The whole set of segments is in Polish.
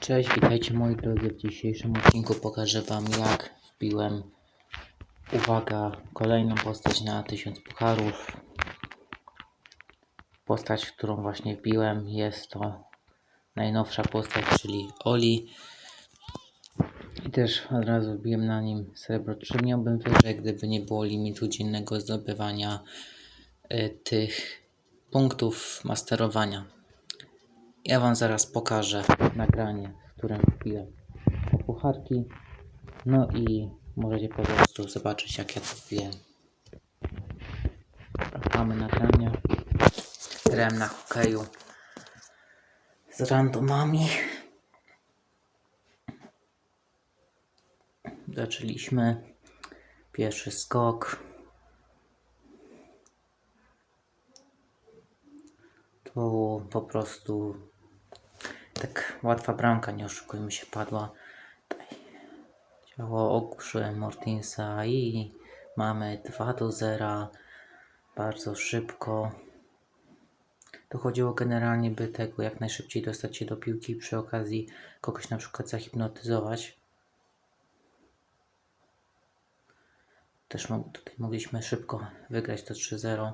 Cześć, witajcie moi drodzy. W dzisiejszym odcinku pokażę Wam jak wbiłem, uwaga, kolejną postać na 1000 pucharów. Postać, którą właśnie wbiłem jest to najnowsza postać, czyli Oli. I też od razu wbiłem na nim srebro 3. Miałbym wyżej, gdyby nie było limitu dziennego zdobywania y, tych punktów masterowania. Ja Wam zaraz pokażę nagranie, w którym te pucharki. No i możecie po prostu zobaczyć, jak ja to wbiłem. Mamy nagranie. Grałem na hokeju z randomami. Zaczęliśmy. Pierwszy skok. Tu po prostu tak łatwa bramka, nie oszukujmy się, padła. Ciało ogłuszyłem Mortinsa i mamy 2 do 0. Bardzo szybko. To chodziło generalnie, by tego jak najszybciej dostać się do piłki, przy okazji kogoś na przykład zahipnotyzować. Też tutaj mogliśmy szybko wygrać to 3-0,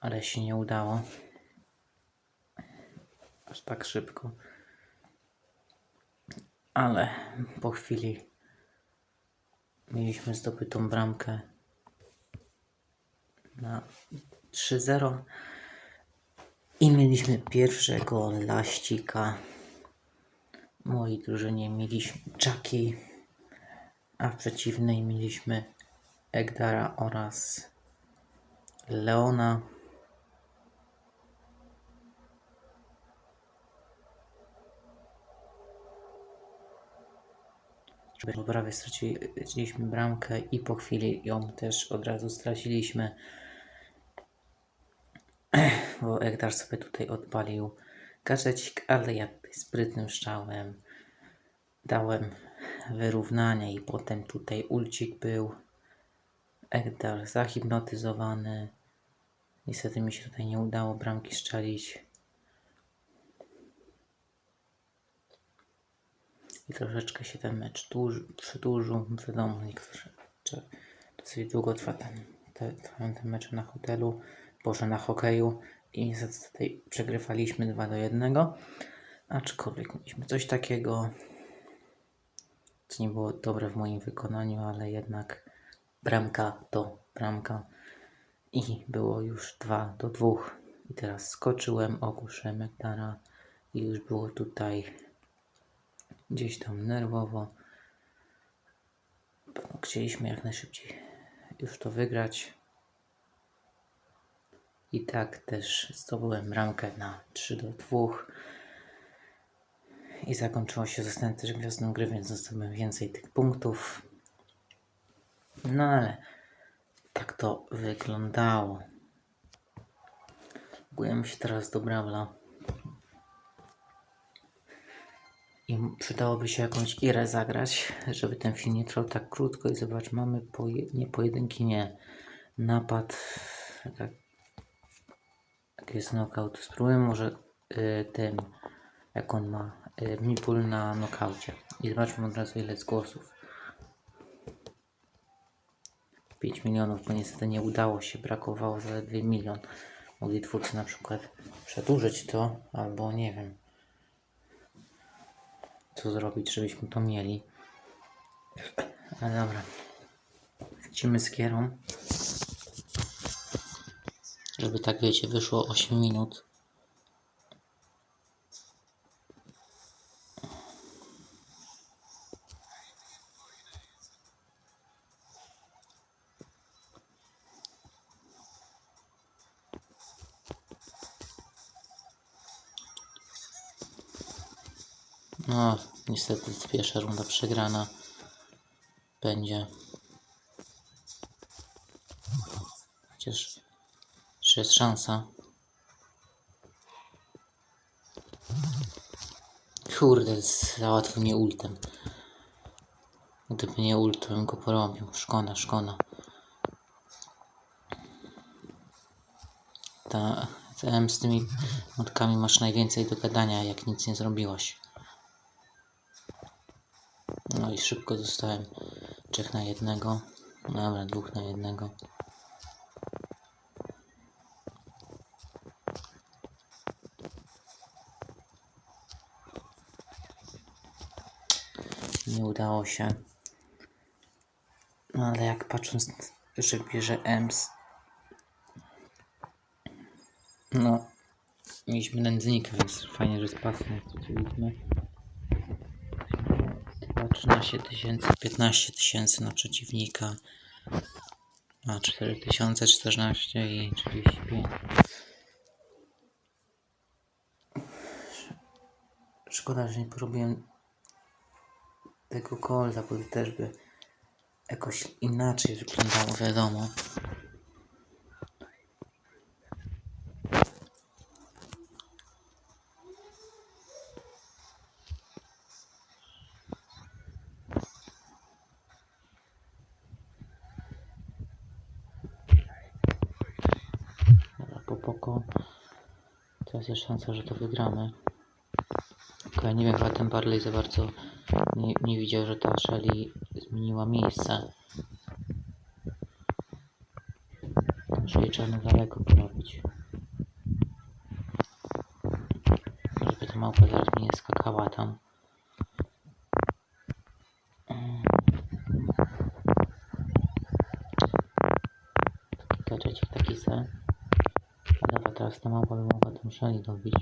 ale się nie udało. Aż tak szybko. Ale po chwili mieliśmy zdobytą bramkę na 3-0 i mieliśmy pierwszego laścika. Mojej drużynie mieliśmy Jackie, a w przeciwnej mieliśmy Egdara oraz Leona. Bo prawie straciliśmy bramkę i po chwili ją też od razu straciliśmy. Bo Egdar sobie tutaj odpalił gadżecik, ale ja tutaj sprytnym strzałem dałem wyrównanie i potem tutaj ulcik był. Egdar zahipnotyzowany. Niestety mi się tutaj nie udało bramki strzelić. I troszeczkę się ten mecz dłuż, przedłużył. Wiadomo, niektórzy dosyć długo trwa ten, te, trwają te mecze na hotelu, boże na hokeju i niestety tutaj przegrywaliśmy 2 do 1. Aczkolwiek mieliśmy coś takiego, co nie było dobre w moim wykonaniu, ale jednak bramka to bramka i było już 2 do 2. I teraz skoczyłem, ogłuszyłem Ektara i już było tutaj gdzieś tam nerwowo. Chcieliśmy jak najszybciej już to wygrać. I tak też zdobyłem bramkę na 3 do 2. I zakończyło się, zostałem też gwiazdą gry, więc zdobyłem więcej tych punktów. No ale tak to wyglądało. Bujemy się teraz do Brawla. I przydałoby się jakąś irę zagrać, żeby ten film nie trwał tak krótko. I zobacz, mamy nie pojedynki, nie. Napad. Tak, jest knockout. Spróbujmy może y, tym, jak on ma y, Mipul na knockaucie. I zobaczmy od razu ile jest głosów. 5 milionów, bo niestety nie udało się, brakowało zaledwie milion. Mogli twórcy na przykład przedłużyć to, albo nie wiem, co zrobić, żebyśmy to mieli. Ale dobra. Lecimy z kierą. Żeby tak wiecie, wyszło 8 minut. No, niestety pierwsza runda przegrana będzie. Chociaż jeszcze jest szansa. Kurde, załatwił mnie ultem. Gdyby nie ult, bym go porobił. Szkoda, szkoda. Ta, z tymi motkami masz najwięcej do gadania, jak nic nie zrobiłaś. No i szybko zostałem trzech na jednego. Dobra, dwóch na jednego. Nie udało się. No ale jak patrząc, że bierze EMS. No. Mieliśmy nędznika, więc fajnie, że straciliśmy. Chyba 13 tysięcy, 15 tysięcy na przeciwnika. A 4 tysiące, 14 i 35. Szkoda, że nie porobiłem tego kolda, bo też by jakoś inaczej wyglądało, wiadomo. Dobra, po poko. Teraz jest szansa, że to wygramy. Tylko ja nie wiem, chyba ten Barley za bardzo nie, nie widział, że ta Shelly zmieniła miejsce. Czyli trzeba na daleko porobić. Żeby ta małpa zaraz mi nie skakała tam. Taki gadżecik, taki se. Teraz ta małpa by mogła tam dobić.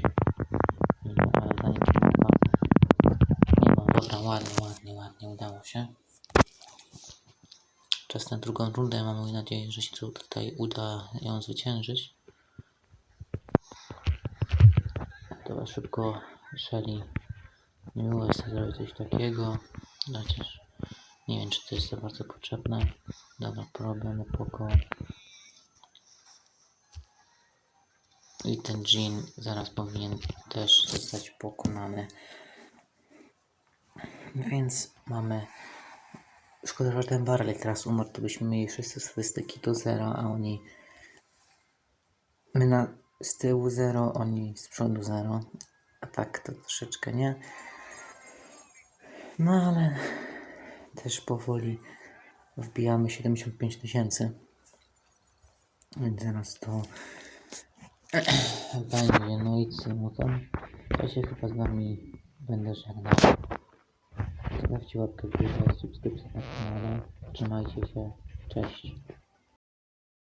Nie, ale zanim małpa... Nie ma, dobra, ładnie, ładnie, ładnie, udało się. Czas na drugą rundę. Mamy nadzieję, że się tu- tutaj uda ją zwyciężyć. Dobra, szybko Shelly. Nie było jest zrobić coś takiego. Chociaż nie wiem, czy to jest za bardzo potrzebne. Dobra, problemy poko. I ten Jean zaraz powinien też zostać pokonany. Więc mamy Szkoda, że ten Barley teraz umarł, to byśmy mieli wszyscy statystyki do zera, a oni... My na z tyłu 0, oni z przodu 0. A tak to troszeczkę nie. No ale też powoli wbijamy 75 tysięcy. Więc zaraz to będzie. No i co, no to ja się chyba z wami będę żegnał. Zostawcie łapkę w górę, subskrypcję na kanale. Trzymajcie się. Cześć.